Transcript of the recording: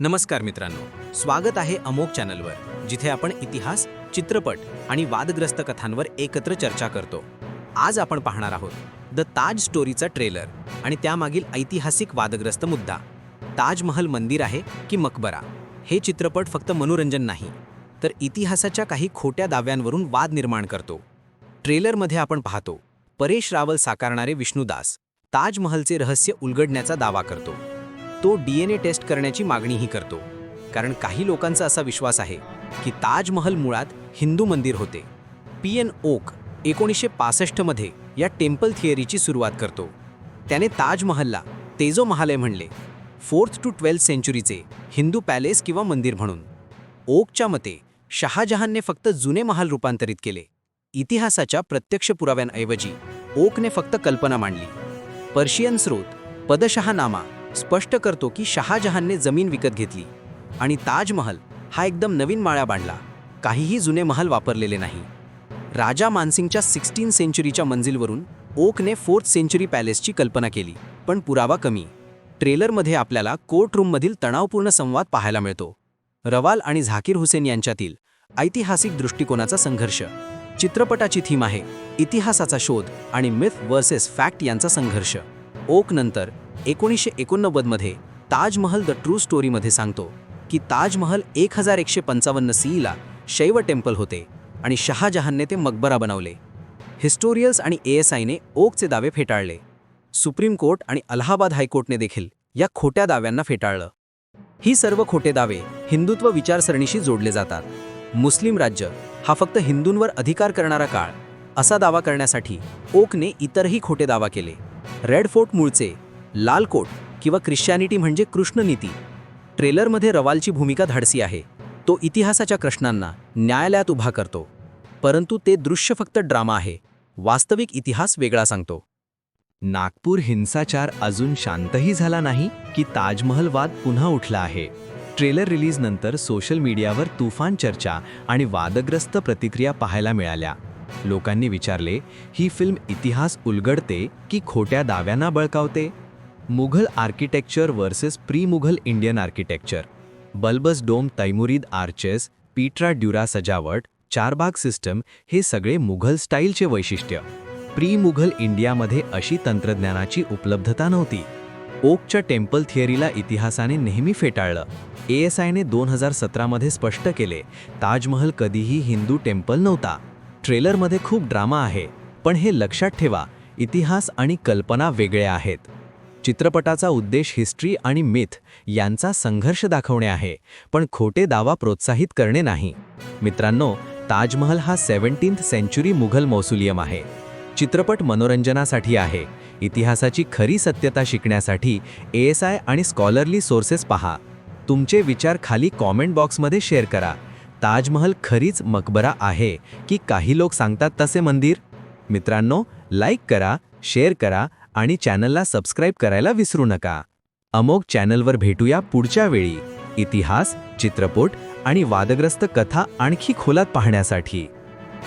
नमस्कार मित्रांनो स्वागत आहे अमोक चॅनलवर जिथे आपण इतिहास चित्रपट आणि वादग्रस्त कथांवर एकत्र चर्चा करतो. आज आपण पाहणार आहोत द ताज स्टोरीचा ट्रेलर आणि त्यामागील ऐतिहासिक वादग्रस्त मुद्दा. ताजमहल मंदिर आहे की मकबरा? हे चित्रपट फक्त मनोरंजन नाही तर इतिहासाच्या काही खोट्या दाव्यांवरून वाद निर्माण करतो. ट्रेलरमध्ये आपण पाहतो परेश रावल साकारणारे विष्णुदास ताजमहलचे रहस्य उलगडण्याचा दावा करतो. तो डी एन ए टेस्ट करण्याची मागणीही करतो. कारण काही लोकांचा असा विश्वास आहे की ताजमहल मुळात हिंदू मंदिर होते. पी एन ओक एकोणीसशे पासष्टमध्ये या टेम्पल थिअरीची सुरुवात करतो. त्याने ताजमहलला तेजो महालय म्हणले फोर्थ टू ट्वेल्थ सेंचुरीचे हिंदू पॅलेस किंवा मंदिर म्हणून. ओकच्या मते शहाजहानने फक्त जुने महाल रूपांतरित केले. इतिहासाच्या प्रत्यक्ष पुराव्यांऐवजी ओकने फक्त कल्पना मांडली. पर्शियन स्रोत पदशहानामा स्पष्ट करतो की शहाजहानने जमीन विकत घेतली आणि ताजमहल हा एकदम नवीन माळ्या बांधला. काहीही जुने महल वापरलेले नाही. राजा मानसिंगच्या सिक्स्टीन सेंचुरीच्या मंजिलवरून ओकने फोर्थ सेंचुरी पॅलेसची कल्पना केली पण पुरावा कमी. ट्रेलरमध्ये आपल्याला कोर्ट रूममधील तणावपूर्ण संवाद पाहायला मिळतो. रवाल आणि झाकीर हुसेन यांच्यातील ऐतिहासिक दृष्टिकोनाचा संघर्ष. चित्रपटाची थीम आहे इतिहासाचा शोध आणि मिथ वर्सेस फॅक्ट यांचा संघर्ष. ओक नंतर एकोणीसशे एकोणनव्वदमध्ये ताजमहल द ट्रू स्टोरीमध्ये सांगतो की ताजमहल एक हजार एकशे पंचावन्न सीईला शैव टेम्पल होते आणि शहाजहानने ते मकबरा बनवले. हिस्टोरियल्स आणि ए एस आयने ओकचे दावे फेटाळले. सुप्रीम कोर्ट आणि अलाहाबाद हायकोर्टने देखील या खोट्या दाव्यांना फेटाळलं. ही सर्व खोटे दावे हिंदुत्व विचारसरणीशी जोडले जातात. मुस्लिम राज्य हा फक्त हिंदूंवर अधिकार करणारा काळ असा दावा करण्यासाठी ओकने इतरही खोटे दावा केले. रेड फोर्ट मूळचे लालकोट किंवा ख्रिश्चॅनिटी म्हणजे कृष्णनीती ट्रेलरमध्ये रवालची भूमिका धाडसी आहे. तो इतिहासाच्या प्रश्नांना न्यायालयात उभा करतो. परंतु ते दृश्य फक्त ड्रामा आहे. वास्तविक इतिहास वेगळा सांगतो. नागपूर हिंसाचार अजून शांतही झाला नाही की ताजमहल वाद पुन्हा उठला आहे. ट्रेलर रिलीजनंतर सोशल मीडियावर तुफान चर्चा आणि वादग्रस्त प्रतिक्रिया पाहायला मिळाल्या. लोकांनी विचारले ही फिल्म इतिहास उलगडते की खोट्या दाव्यांना बळकावते? Mughal architecture versus pre Mughal Indian architecture. Bulbous dome Timurid arches pietra dura सजावट चारबाग सिस्टम हे सगळे मुघल स्टाईलचे वैशिष्ट्य. प्री मुघल इंडियामध्ये अशी तंत्रज्ञानाची उपलब्धता नव्हती. ओकच्या टेम्पल थिअरीला इतिहासाने नेहमी फेटाळलं. ए एस आयने दोन हजार सतरामध्ये स्पष्ट केले ताजमहल कधीही हिंदू टेम्पल नव्हता. ट्रेलरमध्ये खूप ड्रामा आहे पण हे लक्षात ठेवा इतिहास आणि कल्पना वेगळ्या आहेत. चित्रपटाचा उद्देश हिस्ट्री आणि मिथ यांचा संघर्ष दाखवणे आहे पण खोटे दावा प्रोत्साहित करणे नाही. मित्रांनो ताजमहल हा सेव्हन्टीन्थ सेंचुरी मुघल मौसुलियम आहे. चित्रपट मनोरंजनासाठी आहे. इतिहासाची खरी सत्यता शिकण्यासाठी ए एस आय आणि स्कॉलरली सोर्सेस पहा. तुमचे विचार खाली कॉमेंट बॉक्समध्ये शेअर करा. ताजमहल खरीच मकबरा आहे की काही लोक सांगतात तसे मंदिर? मित्रांनो लाईक करा शेअर करा आणि चॅनलला सबस्क्राईब करायला विसरू नका. अमोक चॅनलवर भेटूया पुढच्या वेळी. इतिहास चित्रपट आणि वादग्रस्त कथा आणखी खोलात पाहण्यासाठी.